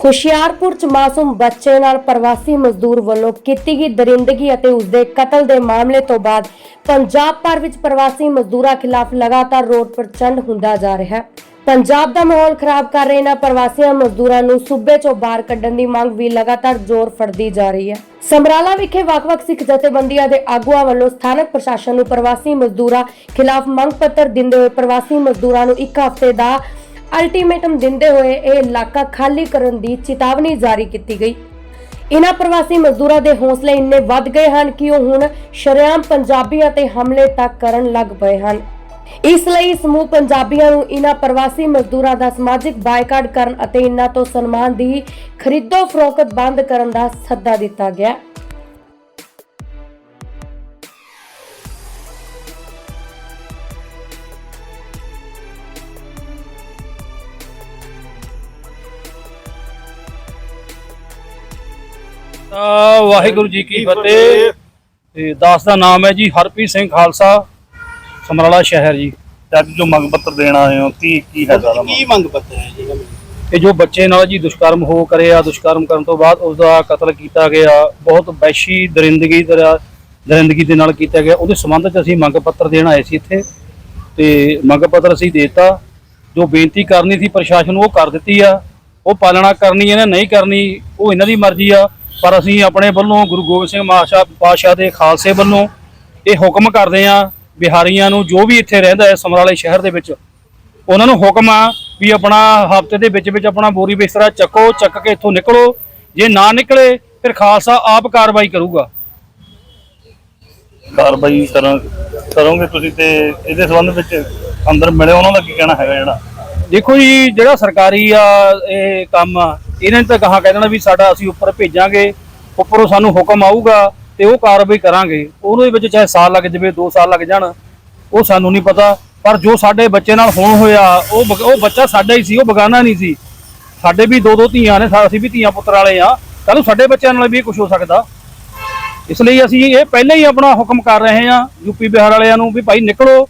ਹੁਸ਼ਿਆਰਪੁਰ ਚ ਮਾਸੂਮ ਬੱਚੇ ਨਾਲ ਪ੍ਰਵਾਸੀ ਮਜ਼ਦੂਰ ਵੱਲੋਂ ਕੀਤੀ ਗਈ ਦਰਿੰਦਗੀ ਅਤੇ ਉਸ ਦੇ ਕਤਲ ਦੇ ਮਾਮਲੇ ਤੋਂ ਬਾਅਦ ਪੰਜਾਬ ਭਰ ਵਿੱਚ ਪ੍ਰਵਾਸੀ ਮਜ਼ਦੂਰਾਂ ਖਿਲਾਫ ਲਗਾਤਾਰ ਰੋਡ ਪ੍ਰਚੰਡ ਹੁੰਦਾ ਜਾ ਰਿਹਾ ਹੈ। ਪੰਜਾਬ ਦਾ ਮਾਹੌਲ ਖਰਾਬ ਕਰ ਰਹੇ ਇਹਨਾਂ ਪ੍ਰਵਾਸੀਆਂ ਮਜ਼ਦੂਰਾਂ ਨੂੰ ਸੂਬੇ ਚੋਂ ਬਾਹਰ ਕੱਢਣ ਦੀ ਮੰਗ ਵੀ ਲਗਾਤਾਰ ਜ਼ੋਰ ਫੜਦੀ ਜਾ ਰਹੀ ਹੈ। ਸਮਰਾਲਾ ਵਿਖੇ ਵੱਖ-ਵੱਖ ਸਿੱਖ ਜਥੇਬੰਦੀਆਂ ਦੇ ਆਗੂਆਂ ਵੱਲੋਂ ਸਥਾਨਕ ਪ੍ਰਸ਼ਾਸਨ ਨੂੰ ਪ੍ਰਵਾਸੀ ਮਜ਼ਦੂਰਾਂ ਖਿਲਾਫ ਮੰਗ ਪੱਤਰ ਦਿੰਦੇ ਹੋਏ ਪ੍ਰਵਾਸੀ ਮਜ਼ਦੂਰਾਂ ਨੂੰ ਇੱਕ ਹਫ਼ਤੇ ਦਾ ਅਲਟੀਮੇਟਮ ਦਿੰਦੇ ਹੋਏ ਇਹ ਇਲਾਕਾ ਖਾਲੀ ਕਰਨ ਦੀ ਚੇਤਾਵਨੀ ਜਾਰੀ ਕੀਤੀ ਗਈ। ਇਨ੍ਹਾਂ ਪ੍ਰਵਾਸੀ ਮਜ਼ਦੂਰਾਂ ਦੇ ਹੌਸਲੇ ਇੰਨੇ ਵੱਧ ਗਏ ਹਨ ਕਿ ਉਹ ਹੁਣ ਸ਼ਰੇਆਮ ਪੰਜਾਬੀਆਂ ਤੇ ਹਮਲੇ ਤੱਕ ਕਰਨ ਲੱਗ ਪਏ ਹਨ। ਇਸ ਲਈ ਸਮੂਹ ਪੰਜਾਬੀਆਂ ਨੂੰ ਇਨ੍ਹਾਂ ਪ੍ਰਵਾਸੀ ਮਜ਼ਦੂਰਾਂ ਦਾ ਸਮਾਜਿਕ ਬਾਈਕਾਟ ਕਰਨ ਅਤੇ ਇਨ੍ਹਾਂ ਤੋਂ ਸਨਮਾਨ ਦੀ ਖਰੀਦੋ ਫਰੋਖਤ ਬੰਦ ਕਰਨ ਦਾ ਸੱਦਾ ਦਿੱਤਾ ਗਿਆ। ਤਾਂ ਵਾਹਿਗੁਰੂ ਜੀ ਕੀ ਫਤਿਹ। ਤੇ ਦਾਸ ਦਾ ਨਾਮ ਹੈ ਜੀ ਹਰਪ੍ਰੀਤ ਸਿੰਘ ਖਾਲਸਾ ਸਮਰਾਲਾ ਸ਼ਹਿਰ ਜੀ। ਤੇ ਅੱਜ ਜੋ ਮੰਗ ਪੱਤਰ ਦੇਣ ਆਏ ਹੋ ਕੀ ਕੀ ਹੈ ਸਾਰਾ ਕੀ ਮੰਗ? ਪੱਤਰ ਹੈ ਜੀ ਇਹ ਜੋ ਬੱਚੇ ਨਾਲ ਜੀ ਦੁਸ਼ਕਰਮ ਹੋ ਕਰਿਆ ਦੁਸ਼ਕਰਮ ਕਰਨ ਤੋਂ ਬਾਅਦ ਉਸ ਦਾ ਕਤਲ ਕੀਤਾ ਗਿਆ ਬਹੁਤ ਵੈਸ਼ੀ ਦਰਿੰਦਗੀ ਦਰਿੰਦਗੀ ਦੇ ਨਾਲ ਕੀਤਾ ਗਿਆ। ਉਹਦੇ ਸੰਬੰਧ 'ਚ ਅਸੀਂ ਮੰਗ ਪੱਤਰ ਦੇਣ ਆਏ ਸੀ ਇੱਥੇ। ਤੇ ਮੰਗ ਪੱਤਰ ਅਸੀਂ ਦੇਤਾ। ਜੋ ਬੇਨਤੀ ਕਰਨੀ ਸੀ ਪ੍ਰਸ਼ਾਸਨ ਨੂੰ ਉਹ ਕਰ ਦਿੱਤੀ ਆ। ਉਹ ਪਾਲਣਾ ਕਰਨੀ ਇਹਨੇ ਨਹੀਂ ਕਰਨੀ ਉਹ ਇਹਨਾਂ ਦੀ ਮਰਜ਼ੀ ਆ। ਪਰ ਅਸੀਂ ਆਪਣੇ ਵੱਲੋਂ ਗੁਰੂ ਗੋਬਿੰਦ ਸਿੰਘ ਮਾਸ਼ਾ ਪਾਸ਼ਾ ਦੇ ਖਾਲਸੇ ਵੱਲੋਂ ਇਹ ਹੁਕਮ ਕਰਦੇ ਆ ਬਿਹਾਰੀਆਂ ਨੂੰ ਜੋ ਵੀ ਇੱਥੇ ਰਹਿੰਦਾ ਹੈ ਸਮਰਾਲੇ ਸ਼ਹਿਰ ਦੇ ਵਿੱਚ ਉਹਨਾਂ ਨੂੰ ਹੁਕਮ ਆ ਵੀ ਆਪਣਾ ਹਫ਼ਤੇ ਦੇ ਵਿੱਚ ਵਿੱਚ ਆਪਣਾ ਬੋਰੀ ਬਿਸਤਰਾ ਚੱਕੋ ਚੱਕ ਕੇ ਇੱਥੋਂ ਨਿਕਲੋ। ਜੇ ਨਾ ਨਿਕਲੇ ਫਿਰ ਖਾਲਸਾ ਆਪ ਕਾਰਵਾਈ ਕਰੂਗਾ। ਕਾਰਵਾਈ ਕਰੋਗੇ ਤੁਸੀਂ ਤੇ ਇਹਦੇ ਸੰਬੰਧ ਵਿੱਚ ਅੰਦਰ ਮਿਲੇ ਉਹਨਾਂ ਦਾ ਕੀ ਕਹਿਣਾ ਹੈਗਾ ਜਿਹੜਾ? ਦੇਖੋ ਜੀ ਜਿਹੜਾ ਸਰਕਾਰੀ ਆ ਇਹ ਕੰਮ ਆ ਇਹਨਾਂ ਨੇ ਤਾਂ ਕਹਾ ਕਹਿ ਦੇਣਾ ਵੀ ਸਾਡਾ ਅਸੀਂ ਉੱਪਰ ਭੇਜਾਂਗੇ, ਉੱਪਰੋਂ ਸਾਨੂੰ ਹੁਕਮ ਆਊਗਾ ਤੇ ਉਹ ਕਾਰਵਾਈ ਕਰਾਂਗੇ। ਉਹਦੇ ਵਿੱਚ ਚਾਹੇ ਸਾਲ ਲੱਗ ਜਾਵੇ 2 ਸਾਲ ਲੱਗ ਜਾਣ, ਉਹ ਸਾਨੂੰ ਨਹੀਂ ਪਤਾ। ਪਰ ਜੋ ਸਾਡੇ ਬੱਚੇ ਨਾਲ ਹੋਣ ਹੋਇਆ, ਉਹ ਬਗ- ਉਹ ਬੱਚਾ ਸਾਡਾ ਹੀ ਸੀ, ਉਹ ਬਗਾਨਾ ਨਹੀਂ ਸੀ। ਸਾਡੇ ਵੀ ਦੋ ਦੋ ਧੀਆਂ ਨੇ ਅਸੀਂ ਵੀ ਧੀਆਂ ਪੁੱਤਰ ਵਾਲੇ ਆ। ਕੱਲ ਸਾਡੇ ਬੱਚਿਆਂ ਨਾਲ ਵੀ ਕੁਝ ਹੋ ਸਕਦਾ। ਇਸ ਲਈ ਅਸੀਂ ਇਹ ਪਹਿਲਾਂ ਹੀ ਆਪਣਾ ਹੁਕਮ ਕਰ ਰਹੇ ਹਾਂ ਯੂਪੀ ਬਿਹਾਰ ਵਾਲਿਆਂ ਨੂੰ ਵੀ ਭਾਈ ਨਿਕਲੋ,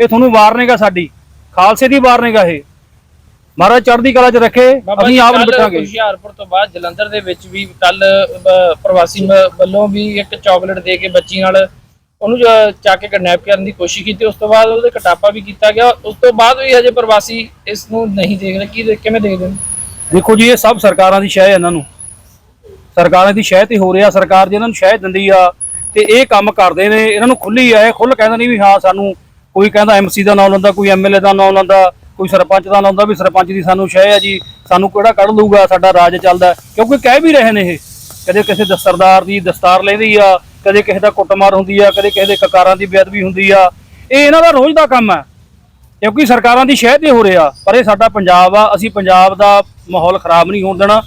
ਇਹ ਤੁਹਾਨੂੰ ਵਾਰਨੇਗਾ ਸਾਡੀ। ਖਾਲਸੇ ਦੀ ਵਾਰਨੇਗਾ ਇਹ। ਮਹਾਰਾਜ ਚੜ੍ਹਦੀ ਕਲਾ 'ਚ ਰੱਖੇ ਅਸੀਂ ਆਪ ਕੱਲ੍ਹ ਨਿਪਟਾਂਗੇ ਹੁਸ਼ਿਆਰਪੁਰ ਤੋਂ ਬਾਅਦ ਜਲੰਧਰ ਦੇ ਵਿੱਚ ਵੀ ਕੱਲ ਪ੍ਰਵਾਸੀ ਮ- ਵੱਲੋਂ ਵੀ ਇੱਕ ਚਾਕਲੇਟ ਦੇ ਕੇ ਬੱਚੀ ਨਾਲ ਉਹਨੂੰ ਜ- ਚੱਕ ਕੇ ਕਿਡਨੈਪ ਕਰਨ ਦੀ ਕੋਸ਼ਿਸ਼ ਕੀਤੀ। ਉਸ ਤੋਂ ਬਾਅਦ ਉਹਦੇ ਕਟਾਪਾ ਵੀ ਕੀਤਾ ਗਿਆ। ਉਸ ਤੋਂ ਬਾਅਦ ਵੀ ਹਜੇ ਪ੍ਰਵਾਸੀ ਇਸ ਨੂੰ ਨਹੀਂ ਦੇਖ ਰਹੇ ਕੀ ਕਿਵੇਂ ਦੇਖਦੇ ਨੇ? ਦੇਖੋ ਜੀ ਇਹ ਸਭ ਸਰਕਾਰਾਂ ਦੀ ਸ਼ਹਿ ਇਹਨਾਂ ਨੂੰ। ਸਰਕਾਰਾਂ ਦੀ ਸ਼ਹਿ ਤੇ ਹੋ ਰਿਹਾ। ਸਰਕਾਰ ਜੇ ਇਹਨਾਂ ਨੂੰ ਸ਼ਹਿ ਦਿੰਦੀ ਆ ਤੇ ਇਹ ਕੰਮ ਕਰਦੇ ਨੇ। ਇਹਨਾਂ ਨੂੰ ਖੁੱਲੀ ਆ। ਇਹ ਖੁੱਲ ਕਹਿੰਦੇ ਨਹੀਂ ਵੀ ਹਾਂ ਸਾਨੂੰ ਕੋਈ ਕਹਿੰਦਾ ਐਮਸੀ ਦਾ ਨਾਮ ਲੈਂਦਾ ਕੋਈ ਐਮਐਲਏ ਦਾ ਨਾਮ ਲੈਂਦਾ। ਕੋਈ ਸਰਪੰਚ ਦਾ ਲੈਂਦਾ ਵੀ ਸਰਪੰਚ ਦੀ ਸਾਨੂੰ ਸ਼ਹਿ ਆ ਜੀ ਸਾਨੂੰ ਕਿਹੜਾ ਕੱਢ ਲੂਗਾ ਸਾਡਾ ਰਾਜ ਚੱਲਦਾ। ਕਿਉਂਕਿ ਕਹਿ ਵੀ ਰਹੇ ਨੇ ਇਹ ਕਦੇ ਕਿਸੇ ਦਸਤਰਦਾਰ ਦੀ ਦਸਤਾਰ ਲੈਂਦੀ ਆ ਕਦੇ ਕਿਸੇ ਦਾ ਕੁੱਟਮਾਰ ਹੁੰਦੀ ਆ ਕਦੇ ਕਿਸੇ ਦੇ ਕਕਾਰਾਂ ਦੀ ਬੇਅਦਬੀ ਹੁੰਦੀ ਆ। ਇਹ ਇਹਨਾਂ ਦਾ ਰੋਜ਼ ਦਾ ਕੰਮ ਹੈ ਕਿਉਂਕਿ ਸਰਕਾਰਾਂ ਦੀ ਸ਼ਹਿ ਤੇ ਹੋ ਰਿਹਾ ਪਰ ਇਹ ਸਾਡਾ ਪੰਜਾਬ ਆ ਅਸੀਂ ਪੰਜਾਬ ਦਾ ਮਾਹੌਲ ਖਰਾਬ ਨਹੀਂ ਹੋਣ ਦੇਣਾ।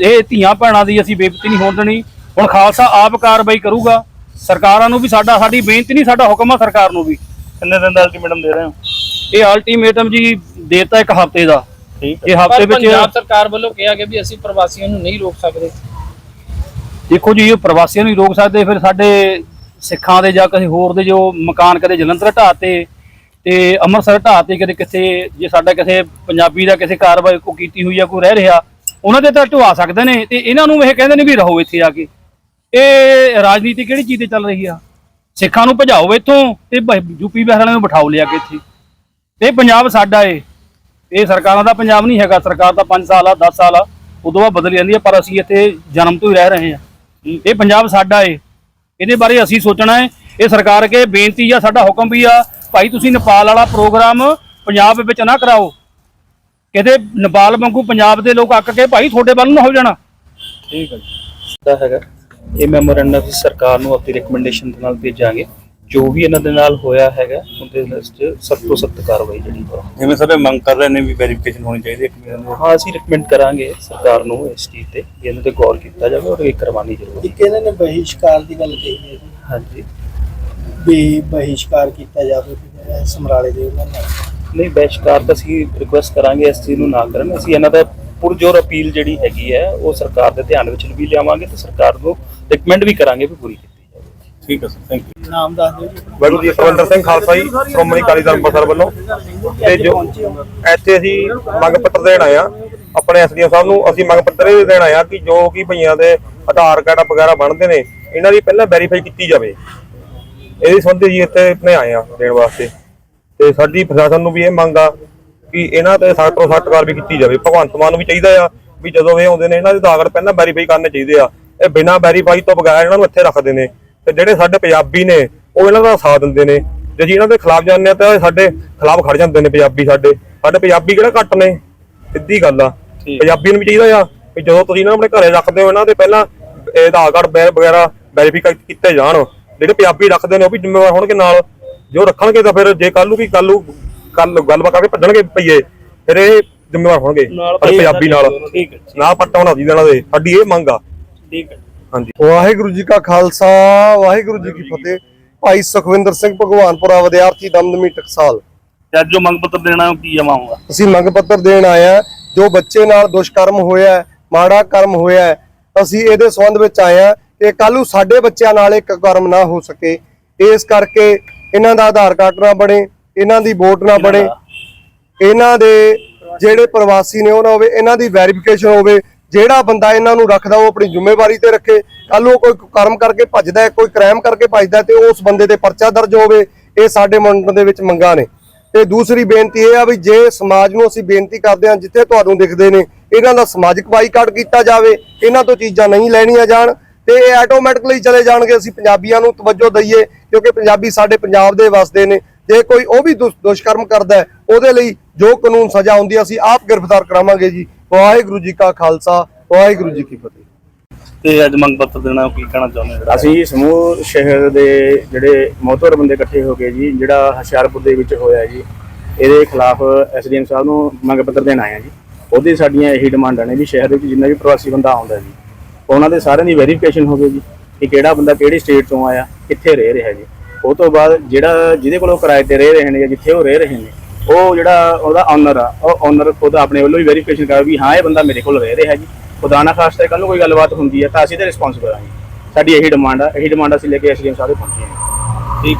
ਇਹ ਧੀਆਂ ਭੈਣਾਂ ਦੀ ਅਸੀਂ ਬੇਇੱਜ਼ਤੀ ਨਹੀਂ ਹੋਣ ਦੇਣੀ। ਹੁਣ ਖਾਲਸਾ ਆਪ ਕਾਰਵਾਈ ਕਰੂਗਾ ਸਰਕਾਰਾਂ ਨੂੰ ਵੀ ਸਾਡਾ ਸਾਡੀ ਬੇਨਤੀ ਨਹੀਂ ਸਾਡਾ ਹੁਕਮ ਆ ਸਰਕਾਰ ਨੂੰ ਵੀ। ਕਿੰਨੇ ਦਿਨ ਦਾ ਅਲਟੀਮੇਟਮ ਦੇ ਰਹੇ ਹੋ? ਇਹ ਅਲਟੀਮੇਟਮ ਜੀ ਦੇਤਾ ਇੱਕ ਹਫ਼ਤੇ ਦਾ। ਠੀਕ ਇਹ ਹਫ਼ਤੇ ਵਿੱਚ ਪੰਜਾਬ ਸਰਕਾਰ ਵੱਲੋਂ ਕਿਹਾ ਗਿਆ ਵੀ ਅਸੀਂ ਪ੍ਰਵਾਸੀਆਂ ਨੂੰ ਨਹੀਂ ਰੋਕ ਸਕਦੇ। ਦੇਖੋ ਜੀ ਇਹ ਪ੍ਰਵਾਸੀਆਂ ਨੂੰ ਰੋਕ ਸਕਦੇ ਫਿਰ ਸਾਡੇ ਸਿੱਖਾਂ ਦੇ ਜਾਂ ਕਿਸੇ ਹੋਰ ਦੇ ਜੋ ਮਕਾਨ ਕਦੇ ਜਲੰਧਰ ਢਾਤੇ ਤੇ ਅੰਮ੍ਰਿਤਸਰ ਢਾਤੇ ਕਦੇ ਕਿਤੇ ਜੇ ਸਾਡਾ ਕਿਸੇ ਪੰਜਾਬੀ ਦਾ ਕਿਸੇ ਕਾਰਵਾਈ ਕੋ ਕੀਤੀ ਹੋਈ ਆ ਕੋਈ ਰਹਿ ਰਿਹਾ ਉਹਨਾਂ ਦੇ ਤਾਂ ਢਵਾ ਸਕਦੇ ਨੇ ਤੇ ਇਹਨਾਂ ਨੂੰ ਇਹ ਕਹਿੰਦੇ ਨੇ ਵੀ ਰਹੋ ਇੱਥੇ ਆ ਕੇ। ਇਹ ਰਾਜਨੀਤੀ ਕਿਹੜੀ ਚੀਜ਼ ਤੇ ਚੱਲ ਰਹੀ ਆ? ਸਿੱਖਾਂ ਨੂੰ ਭਜਾਓ ਇੱਥੋਂ ਤੇ ਯੂਪੀ ਬਿਹਾਰ ਵਾਲਿਆਂ ਨੂੰ ਬਿਠਾਓ ਲਿਆ ਕੇ ਇੱਥੇ। ਇਹ ਪੰਜਾਬ ਸਾਡਾ ਏ। ਇਹ ਸਰਕਾਰਾਂ ਦਾ ਪੰਜਾਬ ਨਹੀਂ ਹੈਗਾ। ਸਰਕਾਰ ਦਾ 5 ਸਾਲ ਆ 10 ਸਾਲ ਆ, ਉਦੋਂ ਬਾਅਦ ਬਦਲ ਜਾਂਦੀ ਹੈ ਪਰ ਅਸੀਂ ਇੱਥੇ ਜਨਮ ਤੋਂ ਹੀ ਰਹਿ ਰਹੇ ਹਾਂ ਇਹ ਪੰਜਾਬ ਸਾਡਾ ਏ। ਇਹਦੇ ਬਾਰੇ ਅਸੀਂ ਸੋਚਣਾ ਹੈ ਇਹ ਸਰਕਾਰ ਅੱਗੇ ਬੇਨਤੀ ਆ, ਸਾਡਾ ਹੁਕਮ ਵੀ ਆ, ਭਾਈ ਤੁਸੀਂ ਨੇਪਾਲ ਵਾਲਾ ਪ੍ਰੋਗਰਾਮ ਪੰਜਾਬ ਵਿੱਚ ਨਾ ਕਰਾਓ। ਕਿਤੇ ਨੇਪਾਲ ਵਾਂਗੂ ਪੰਜਾਬ ਦੇ ਲੋਕ ਅੱਕ ਕੇ ਭਾਈ ਤੁਹਾਡੇ ਵੱਲ ਨੂੰ ਹੋ ਜਾਣਾ। ਠੀਕ ਹੈ ਜੀ। ਦਾ ਹੈਗਾ। ਇਹ ਮੈਮੋਰੈਂਡਮ ਅਸੀਂ ਸਰਕਾਰ ਨੂੰ ਆਪਣੀ ਰეკਮੈਂਡੇਸ਼ਨ ਦੇ ਨਾਲ ਭੇਜਾਂਗੇ। ਜੋ ਵੀ ਇਹਨਾਂ ਦੇ ਨਾਲ ਹੋਇਆ ਹੈਗਾ ਉਹਦੇ ਲਿਸਟ ਸਭ ਤੋਂ ਸਖਤ ਕਾਰਵਾਈ ਜਿਹੜੀ ਕਰੋ ਜਿਵੇਂ ਸਰ ਮੰਗ ਕਰ ਰਹੇ ਨੇ ਵੀ ਵੈਰੀਫਿਕੇਸ਼ਨ ਹੋਣੀ ਚਾਹੀਦੀ ਹੈ ਕਮਿਸ਼ਨ ਨੂੰ। ਹਾਂ ਅਸੀਂ ਰეკਮੈਂਡ ਕਰਾਂਗੇ ਸਰਕਾਰ ਨੂੰ ਇਸ ਚੀਜ਼ ਤੇ ਇਹਨਾਂ ਤੇ ਗੌਰ ਕੀਤਾ ਜਾਵੇ ਔਰ ਇਹ ਕਰਵਾਉਣੀ ਜ਼ਰੂਰੀ ਇੱਕ ਇਹਨਾਂ ਨੇ ਬਹਿਸ਼ਕਾਰ ਦੀ ਗੱਲ ਕਹੀ ਹੈ ਹਾਂਜੀ। ਵੀ ਬਹਿਸ਼ਕਾਰ ਕੀਤਾ ਜਾਵੇ ਵੀ ਸਮਰਾਲੇ ਦੇ ਉਹਨਾਂ ਨਾਲ। ਨਹੀਂ ਬਹਿਸ਼ਕਾਰ ਤਾਂ ਅਸੀਂ ਰਿਕੁਐਸਟ ਕਰਾਂਗੇ ਇਸ ਚੀਜ਼ ਨੂੰ ਨਾ ਕਰਨ। ਅਸੀਂ ਇਹਨਾਂ ਦਾ ਪੁਰਜੋਰ ਅਪੀਲ ਜਿਹੜੀ ਹੈਗੀ ਹੈ ਉਹ ਸਰਕਾਰ ਦੇ ਧਿਆਨ ਵਿੱਚ ਵੀ ਲਿਆਵਾਂਗੇ ਤੇ ਸਰਕਾਰ ਨੂੰ ਰਿਕਮੈਂਡ ਵੀ ਕਰਾਂਗੇ ਵੀ ਪੂਰੀ ਠੀਕ ਹੈ ਸਰ ਥੈਂਕ ਯੂ ਨਾਮ ਦੱਸ ਦਿਓ ਜੀ। ਵਾਹਿਗੁਰੂ ਜੀ ਪਰਵਿੰਦਰ ਸਿੰਘ ਖਾਲਸਾ ਜੀ ਸ਼੍ਰੋਮਣੀ ਅਕਾਲੀ ਦਲ ਅੰਮ੍ਰਿਤਸਰ ਵੱਲੋਂ। ਤੇ ਜੋ ਇੱਥੇ ਅਸੀਂ ਮੰਗ ਪੱਤਰ ਦੇਣ ਆਏ ਆ ਆਪਣੇ ਐਸਡੀਐਮ ਸਾਹਿਬ ਨੂੰ ਅਸੀਂ ਮੰਗ ਪੱਤਰ ਇਹ ਦੇਣ ਆਇਆ ਕਿ ਜੋ ਕਿ ਭਈਆਂ ਦੇ ਆਧਾਰ ਕਾਰਡ ਵਗੈਰਾ ਬਣਦੇ ਨੇ ਇਹਨਾਂ ਦੀ ਪਹਿਲਾਂ ਵੈਰੀਫਾਈ ਕੀਤੀ ਜਾਵੇ। ਇਹਦੀ ਸੰਬੰਧੀ ਜੀ ਇੱਥੇ ਆਪਣੇ ਆਏ ਆ ਦੇਣ ਵਾਸਤੇ। ਤੇ ਸਾਡੀ ਪ੍ਰਸ਼ਾਸਨ ਨੂੰ ਵੀ ਇਹ ਮੰਗ ਆ ਕਿ ਇਹਨਾਂ ਤੇ ਸਖਤ ਤੋਂ ਸਖਤ ਕਾਰਵਾਈ ਕੀਤੀ ਜਾਵੇ। ਭਗਵੰਤ ਮਾਨ ਨੂੰ ਵੀ ਚਾਹੀਦਾ ਆ ਵੀ ਜਦੋਂ ਇਹ ਆਉਂਦੇ ਨੇ ਇਹਨਾਂ ਦੇ ਆਧਾਰ ਕਾਰਡ ਪਹਿਲਾਂ ਵੈਰੀਫਾਈ ਕਰਨੇ ਚਾਹੀਦੇ ਆ। ਇਹ ਬਿਨਾਂ ਵੈਰੀਫਾਈ ਤੋਂ ਬਗੈਰ ਇਹਨਾਂ ਨੂੰ ਇੱਥੇ ਰੱਖਦੇ ਨੇ। ਤੇ ਜਿਹੜੇ ਸਾਡੇ ਪੰਜਾਬੀ ਨੇ ਉਹ ਇਹਨਾਂ ਦਾ ਸਾਥ ਦਿੰਦੇ ਨੇ। ਜੇ ਜੀ ਇਹਨਾਂ ਦੇ ਖਿਲਾਫ ਜਾਂਦੇ ਆ ਤਾਂ ਸਾਡੇ ਖਿਲਾਫ ਖੜ ਜਾਂਦੇ ਨੇ ਪੰਜਾਬੀ ਸਾਡੇ। ਸਾਡੇ ਪੰਜਾਬੀ ਕਿਹੜਾ ਘੱਟ ਨੇ? ਸਿੱਧੀ ਗੱਲ ਆ। ਪੰਜਾਬੀ ਨੂੰ ਵੀ ਚਾਹੀਦਾ ਆ ਵੀ ਜਦੋਂ ਤੁਸੀਂ ਇਹਨਾਂ ਨੂੰ ਆਪਣੇ ਘਰੇ ਰੱਖਦੇ ਹੋ ਇਹਨਾਂ ਦੇ ਪਹਿਲਾਂ ਇਹ ਆਧਾਰ ਕਾਰਡ ਵਗੈਰਾ ਵੈਰੀਫਾਈ ਕੀਤੇ ਜਾਣ। ਜਿਹੜੇ ਪੰਜਾਬੀ ਰੱਖਦੇ ਨੇ ਉਹ ਵੀ ਜ਼ਿੰਮੇਵਾਰ ਹੋਣਗੇ ਨਾਲ। ਜੋ ਰੱਖਣਗੇ ਤਾਂ ਫਿਰ ਜੇ ਕੱਲ ਨੂੰ ਵੀ ਕੱਲ ਨੂੰ ਕੱਲ ਗੱਲਬਾਤ ਕਰਕੇ ਭੱਜਣਗੇ ਪਈਏ ਫਿਰ ਇਹ ਜ਼ਿੰਮੇਵਾਰ ਹੋਣਗੇ ਪਰ ਪੰਜਾਬੀ ਨਾਲ। ਠੀਕ ਹੈ। ਨਾ ਪੱਟਾ ਹੋਣਾ ਚਾਹੀਦਾ ਇਹਨਾਂ ਦੇ। ਸਾਡੀ ਇਹ ਮੰਗ ਆ। ਠੀਕ ਹੈ। ਹਾਂਜੀ। ਵਾਹਿਗੁਰੂ ਜੀ ਕਾ ਖਾਲਸਾ ਵਾਹਿਗੁਰੂ ਜੀ ਕੀ ਫਤਿਹ। ਭਾਈ ਸੁਖਵਿੰਦਰ ਸਿੰਘ ਭਗਵਾਨਪੁਰਾ ਵਿਦਿਆਰਥੀ ਦਮਦਮੀ ਟਕਸਾਲ ਤੇ ਅੱਜ ਜੋ ਮੰਗ ਪੱਤਰ ਦੇਣਾ ਕੀ ਜਮਾ ਹੋਊਗਾ ਅਸੀਂ ਮੰਗ ਪੱਤਰ ਦੇਣ ਹਾਂ ਜੋ ਬੱਚੇ ਨਾਲ ਦੁਸ਼ਕਰਮ ਹੋਇਆ ਮਾੜਾ ਕਰਮ ਹੋਇਆ ਅਸੀਂ ਇਹਦੇ ਸੰਬੰਧ ਵਿੱਚ ਆਏ ਹਾਂ ਕਿ ਕੱਲ ਨੂੰ ਸਾਡੇ ਬੱਚਿਆਂ ਨਾਲ ਇੱਕ ਕਰਮ ਨਾ ਹੋ ਸਕੇ। ਇਸ ਕਰਕੇ ਇਹਨਾਂ ਦਾ ਆਧਾਰ ਕਾਰਡ ਨਾ ਬਣੇ ਇਹਨਾਂ ਦੀ ਵੋਟ ਨਾ ਬਣੇ। ਇਹਨਾਂ ਦੇ ਜਿਹੜੇ ਪ੍ਰਵਾਸੀ ਨੇ ਉਹ ਨਾ ਹੋਵੇ ਇਹਨਾਂ ਦੀ ਵੈਰੀਫਿਕੇਸ਼ਨ ਹੋਵੇ ਜਿਹੜਾ ਬੰਦਾ ਇਹਨਾਂ ਨੂੰ ਰੱਖਦਾ ਉਹ ਆਪਣੀ ਜ਼ਿੰਮੇਵਾਰੀ ਤੇ ਰੱਖੇ। ਕੱਲ ਉਹ ਕੋਈ ਕਰਮ ਕਰਕੇ ਭੱਜਦਾ ਹੈ, ਕੋਈ ਕ੍ਰਾਈਮ ਕਰਕੇ ਭੱਜਦਾ ਹੈ ਤੇ ਉਸ ਬੰਦੇ ਤੇ ਪਰਚਾ ਦਰਜ ਹੋਵੇ, ਇਹ ਸਾਡੇ ਮੰਡਲ ਦੇ ਵਿੱਚ ਮੰਗਾਂ ਨੇ। ਤੇ ਦੂਸਰੀ ਬੇਨਤੀ ਇਹ ਆ ਵੀ ਜੇ ਸਮਾਜ ਨੂੰ ਅਸੀਂ ਬੇਨਤੀ ਕਰਦੇ ਹਾਂ, ਜਿੱਥੇ ਤੁਹਾਨੂੰ ਦਿਖਦੇ ਨੇ, ਇਹਨਾਂ ਦਾ ਸਮਾਜਿਕ ਬਾਈਕਾਟ ਕੀਤਾ ਜਾਵੇ, ਇਹਨਾਂ ਤੋਂ ਚੀਜ਼ਾਂ ਨਹੀਂ ਲੈਣੀਆਂ ਜਾਣ ਤੇ ਇਹ ਆਟੋਮੈਟਿਕਲੀ ਚਲੇ ਜਾਣਗੇ। ਅਸੀਂ ਪੰਜਾਬੀਆਂ ਨੂੰ ਤਵੱਜੋ ਦਈਏ, ਕਿਉਂਕਿ ਪੰਜਾਬੀ ਸਾਡੇ ਪੰਜਾਬ ਦੇ ਵਸਦੇ ਨੇ। ਜੇ ਕੋਈ ਉਹ ਵੀ ਦੁਸ਼- ਦੁਸ਼ਕਰਮ ਕਰਦਾ ਉਹਦੇ ਲਈ ਜੋ ਕਾਨੂੰਨ ਸਜ਼ਾ ਹੁੰਦੀ ਹੈ, ਅਸੀਂ ਆਪ ਗ੍ਰਿਫਤਾਰ ਕਰਾਵਾਂਗੇ ਜੀ। ਵਾਹਿਗੁਰੂ ਜੀ ਕਾ ਖਾਲਸਾ ਵਾਹਿਗੁਰੂ ਜੀ ਕੀ ਫਤਿਹ। ਤੇ ਅੱਜ ਮੰਗ ਪੱਤਰ ਦੇਣਾ ਉਹ ਕੀ ਕਹਿਣਾ ਚਾਹੁੰਦੇ ਹੋ? ਅਸੀਂ ਸਮੂਹ ਸ਼ਹਿਰ ਦੇ ਜਿਹੜੇ ਮੋਹਤਵਰ ਬੰਦੇ ਇਕੱਠੇ ਹੋ ਕੇ ਜੀ ਜਿਹੜਾ ਹੁਸ਼ਿਆਰਪੁਰ ਦੇ ਵਿੱਚ ਹੋਇਆ ਜੀ ਇਹਦੇ ਖਿਲਾਫ ਐਸਡੀਐਮ ਸਾਹਿਬ ਨੂੰ ਮੰਗ ਪੱਤਰ ਦੇਣ ਆਏ ਹਾਂ ਜੀ। ਉਹਦੀ ਸਾਡੀਆਂ ਇਹੀ ਡਿਮਾਂਡਾਂ ਨੇ ਵੀ ਸ਼ਹਿਰ ਦੇ ਵਿੱਚ ਜਿੰਨਾ ਵੀ ਪ੍ਰਵਾਸੀ ਬੰਦਾ ਆਉਂਦਾ ਜੀ ਉਹਨਾਂ ਦੇ ਸਾਰਿਆਂ ਦੀ ਵੈਰੀਫਿਕੇਸ਼ਨ ਹੋਵੇ ਜੀ ਕਿ ਕਿਹੜਾ ਬੰਦਾ ਕਿਹੜੀ ਸਟੇਟ ਤੋਂ ਆਇਆ ਕਿੱਥੇ ਰਹਿ ਰਿਹਾ ਜੀ। ਉਹ ਤੋਂ ਬਾਅਦ ਜਿਹੜਾ ਜਿਹਦੇ ਕੋਲ ਉਹ ਕਿਰਾਏ ਤੇ ਰਹਿ ਰਹੇ ਨੇ ਜਾਂ ਜਿੱਥੇ ਉਹ ਰਹਿ ਰਹੇ ਨੇ ਉਹ ਜਿਹੜਾ ਉਹਦਾ ਓਨਰ ਆ, ਉਹ ਓਨਰ ਖੁਦ ਆਪਣੇ ਵੱਲੋਂ ਹੀ ਵੈਰੀਫਿਕੇਸ਼ਨ ਕਰਾ ਵੀ ਹਾਂ, ਇਹ ਬੰਦਾ ਮੇਰੇ ਕੋਲ ਰਹਿ ਰਿਹਾ ਜੀ। ਖੁਦਾ ਨਾ ਖਾਸਤਾ ਕੱਲ ਨੂੰ ਕੋਈ ਗੱਲਬਾਤ ਹੁੰਦੀ ਹੈ ਤਾਂ ਅਸੀਂ ਤੇ ਰਿਸਪੌਂਸ ਕਰਾਂਗੇ ਸਾਡੀ ਇਹੀ ਡਿਮਾਂਡ ਆ, ਇਹੀ ਡਿਮਾਂਡ ਅਸੀਂ ਲੈ ਕੇ ਐਸਡੀਐਮ ਸਾਹਿਬ ਪਹੁੰਚੇ ਹਾਂ ਠੀਕ?